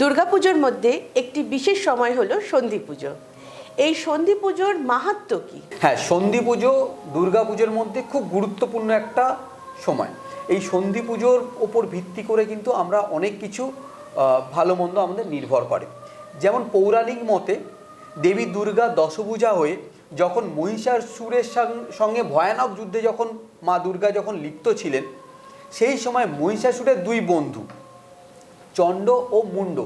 দুর্গাপুজোর মধ্যে একটি বিশেষ সময় হলো সন্ধি পুজো। এই সন্ধি পুজোর মাহাত্ম্য কি? হ্যাঁ সন্ধি পুজো দুর্গা পুজোর মধ্যে খুব গুরুত্বপূর্ণ একটা সময়। এই সন্ধি পুজোর ওপর ভিত্তি করে কিন্তু আমরা অনেক কিছু ভালো মন্দ আমাদের নির্ভর করে। যেমন পৌরাণিক মতে দেবী দুর্গা দশভূজা হয়ে যখন মহিষার সুরের সঙ্গে ভয়ানক যুদ্ধে যখন মা দুর্গা যখন লিপ্ত ছিলেন, সেই সময় মহিষাসুরের দুই বন্ধু চণ্ড ও মুন্ড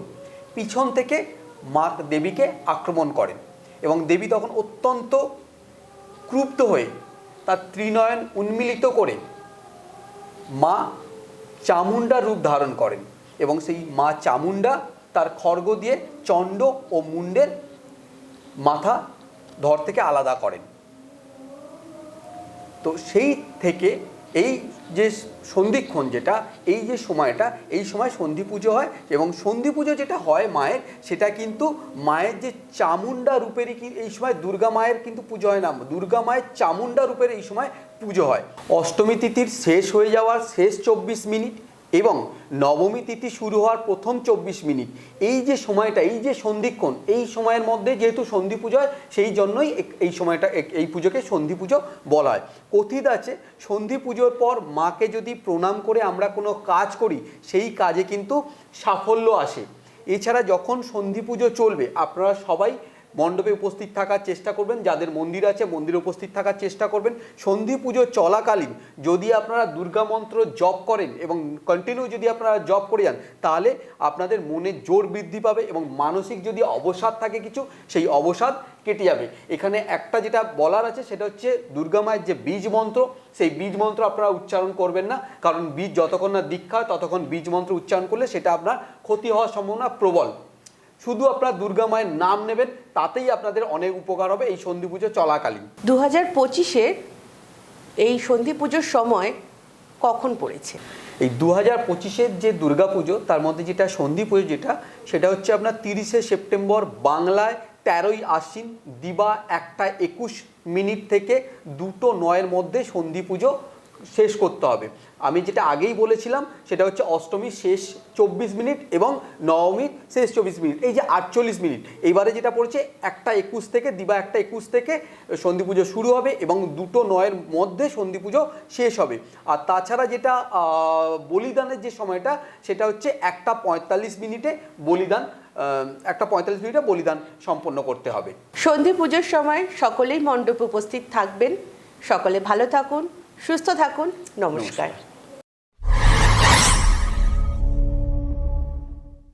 পিছন থেকে মা দেবীকে আক্রমণ করেন এবং দেবী তখন অত্যন্ত ক্রুব্ধ হয়ে তার ত্রিনয়ন উন্মিলিত করে মা চামুণ্ডা রূপ ধারণ করেন এবং সেই মা চামুণ্ডা তার খড়গ দিয়ে চণ্ড ও মুন্ডের মাথা ধর থেকে আলাদা করেন। তো সেই থেকে এই যে সন্ধিক্ষণ যেটা, এই যে সময়টা, এই সময় সন্ধি পুজো হয় এবং সন্ধি পুজো যেটা হয় মায়ের, সেটা কিন্তু মায়ের যে চামুন্ডা রূপেরই কি, এই সময় দুর্গা মায়ের কিন্তু পুজো হয় না। দুর্গা মায়ের চামুন্ডা রূপের এই সময় পুজো হয়। অষ্টমী তিথির শেষ হয়ে যাওয়ার শেষ চব্বিশ মিনিট এবং নবমী তিথি শুরু হওয়ার প্রথম চব্বিশ মিনিট। এই যে সময়টা, এই যে সন্ধিক্ষণ, এই সময়ের মধ্যে যেহেতু সন্ধি পুজো হয়, সেই জন্যই এই সময়টা এই পুজোকে সন্ধি পুজো বলা হয়। কথিত আছে, সন্ধি পুজোর পর মাকে যদি প্রণাম করে আমরা কোনো কাজ করি, সেই কাজে কিন্তু সাফল্য আসে। এছাড়া যখন সন্ধি পুজো চলবে, আপনারা সবাই মণ্ডপে উপস্থিত থাকার চেষ্টা করবেন, যাদের মন্দির আছে মন্দিরে উপস্থিত থাকার চেষ্টা করবেন। সন্ধি পুজো চলাকালীন যদি আপনারা দুর্গা মন্ত্র জপ করেন এবং কন্টিনিউ যদি আপনারা জপ করে যান, তাহলে আপনাদের মনে জোর বৃদ্ধি পাবে এবং মানসিক যদি অবসাদ থাকে কিছু, সেই অবসাদ কেটে যাবে। এখানে একটা যেটা বলার আছে, সেটা হচ্ছে দুর্গা মায়ের যে বীজ মন্ত্র, সেই বীজ মন্ত্র আপনারা উচ্চারণ করবেন না। কারণ বীজ যতক্ষণ না দীক্ষা হয় ততক্ষণ বীজ মন্ত্র উচ্চারণ করলে সেটা আপনার ক্ষতি হওয়ার সম্ভাবনা প্রবল। শুধু আপনারা দুর্গা মায়ের নাম নেবেন তাতেই আপনাদের অনেক উপকার হবে এই সন্ধি পুজো চলাকালীন। দু হাজার পঁচিশের এই সন্ধি পুজোর সময় কখন পড়েছে? এই দু হাজার পঁচিশের যে দুর্গা পুজো তার মধ্যে যেটা সন্ধি পুজো যেটা সেটা হচ্ছে আপনার তিরিশে সেপ্টেম্বর বাংলায় তেরোই আশ্বিন দিবা একটা একুশ মিনিট থেকে দুটো নয়ের মধ্যে সন্ধি পুজো শেষ করতে হবে। আমি যেটা আগেই বলেছিলাম, সেটা হচ্ছে অষ্টমীর শেষ চব্বিশ মিনিট এবং নবমীর শেষ চব্বিশ মিনিট। এই যে আটচল্লিশ মিনিট, এইবারে যেটা পড়ছে, একটা একুশ থেকে, দিবা একটা একুশ থেকে সন্ধি পুজো শুরু হবে এবং দুটো নয়ের মধ্যে সন্ধি পুজো শেষ হবে। আর তাছাড়া যেটা বলিদানের যে সময়টা, সেটা হচ্ছে একটা পঁয়তাল্লিশ মিনিটে বলিদান একটা পঁয়তাল্লিশ মিনিটে বলিদান সম্পন্ন করতে হবে। সন্ধি পুজোর সময় সকলেই মণ্ডপে উপস্থিত থাকবেন। সকলে ভালো থাকুন। সুস্থ থাকুন নমস্কার।